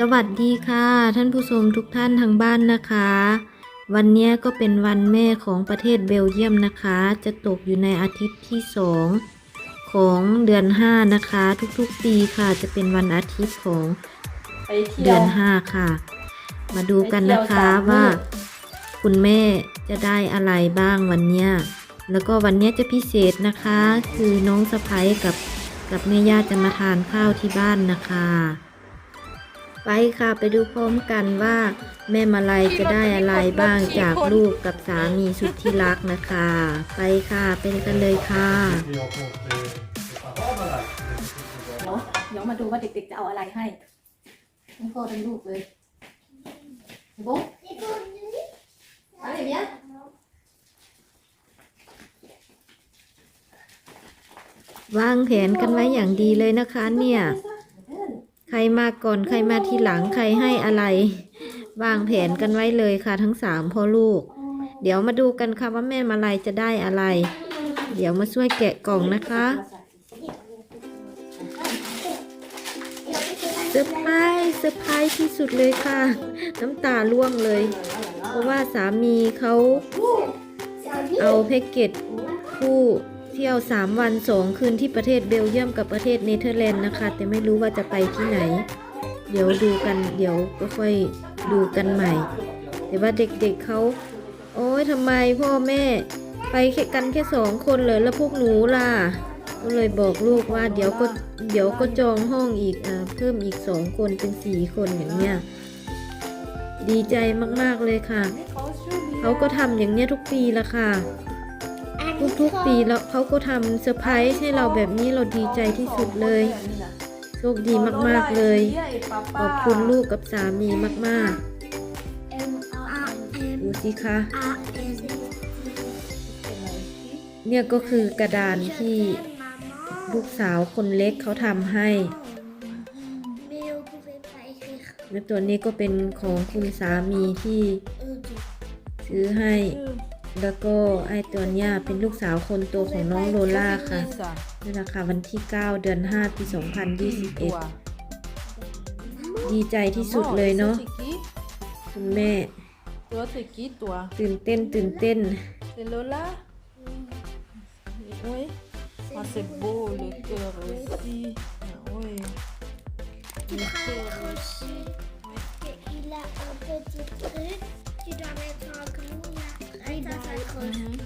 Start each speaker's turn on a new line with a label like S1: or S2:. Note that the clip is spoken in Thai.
S1: สวัสดีค่ะ ท่านผู้ชมทุกท่านทางบ้านนะคะ วันเนี้ยก็เป็นวันแม่ของประเทศเบลเยียมนะคะ จะตกอยู่ในอาทิตย์ที่สองของเดือนห้านะคะ ทุกๆปีค่ะ จะเป็นวันอาทิตย์ของ
S2: ไปเที่
S1: เดื
S2: ย
S1: อ
S2: วน
S1: ห้าค่ะ มาดูกันนะคะ
S2: ไปเที่ยวสามมื้อ
S1: ว่า คุณแม่จะได้อะไรบ้างวันเนี้ยแล้วก็วันเนี้ยจะพิเศษนะคะ คือน้องสะพ้ยกับกับแม่ย่าจะมาทานข้าวที่บ้านนะคะ ไปค่ะไปดูพร้อมกันว่า แม่มาลัยจะได้อะไรบ้างจากลูกกับสามีสุดที่รักนะคะ ไปค่ะเป็นกันเลยค่ะ
S3: Et puis rencontrer les parents, voilà.
S2: เดี๋ยวเดี๋ยวมาดูว่าเด็กๆจะเอาอะไรให้ทั้งพ่อทั้งลูกเลยบุ๊กอะไรเนี้ยวา
S1: งแผนกันไว้อย่างดีเลยนะคะเนี่ย ใครมาก่อนใครมาทีหลังใครให้อะไร วางแผนกันไว้เลยค่ะ ทั้งสามพ่อลูก เดี๋ยวมาดูกันค่ะว่าแม่มาลัยจะได้อะไร เดี๋ยวมาช่วยแกะกล่องนะคะเซอร์ไพรส์เซอร์ไพรส์ที่สุดเลยค่ะ น้ำตาร่วงเลย เพราะว่าสามีเขาเอาแพ็กเกจคู่ เที่ยว 3 วัน 2 คืนที่ประเทศเบลเยียมกับประเทศเนเธอร์แลนด์นะคะ แต่ไม่รู้ว่าจะไปที่ไหน เดี๋ยวดูกันเดี๋ยวก็ค่อยดูกันใหม่ แต่ว่าเด็กๆเเขาโอ้ยทำไมพ่อแม่ไปแค่กันแค่สองคนเลยแล้วพวกหนูล่ะก็เลยบอกลูกว่าเดี๋ยวก็เดี๋ยวก็จองห้องอีกอเพิ่มอีกสองคนเป็นสี่คนอย่างเนี้ยดีใจมากๆเลยค่ะ เขาก็ทำอย่างเนี้ยทุกปีละค่ะ ทุกๆปีแล้วเขาก็ทำเซอร์ไพรส์ให้เราแบบนี้เราดีใจที่สุดเลย โชคดีมากๆเลย ขอบคุณลูกกับสามีมากๆ ดูสิคะเนี่ยก็คือกระดานที่ลูกสาวคนเล็กเขาทำให้ และตัวนี้ก็เป็นของคุณสามีที่ซื้อให้ แล้วก็ไอตัวเนี้ยเป็นลูกสาวคนโตของน้องโลล่าค่ะนี่นะคะวันที่ 9 เดือน 5 ปี 2021 ดีใจที่สุดเลยเนาะคุณแม่
S4: Toi, c'est qui, toi
S1: ตื่นเต้นตื่นเต้น
S4: C'est Lola Oui. Ah, c'est beau, le cœur aussi. Ah, oui.
S5: Tu prends le crochet et il a un petit truc. Tu dois mettre un clou là. 在才可。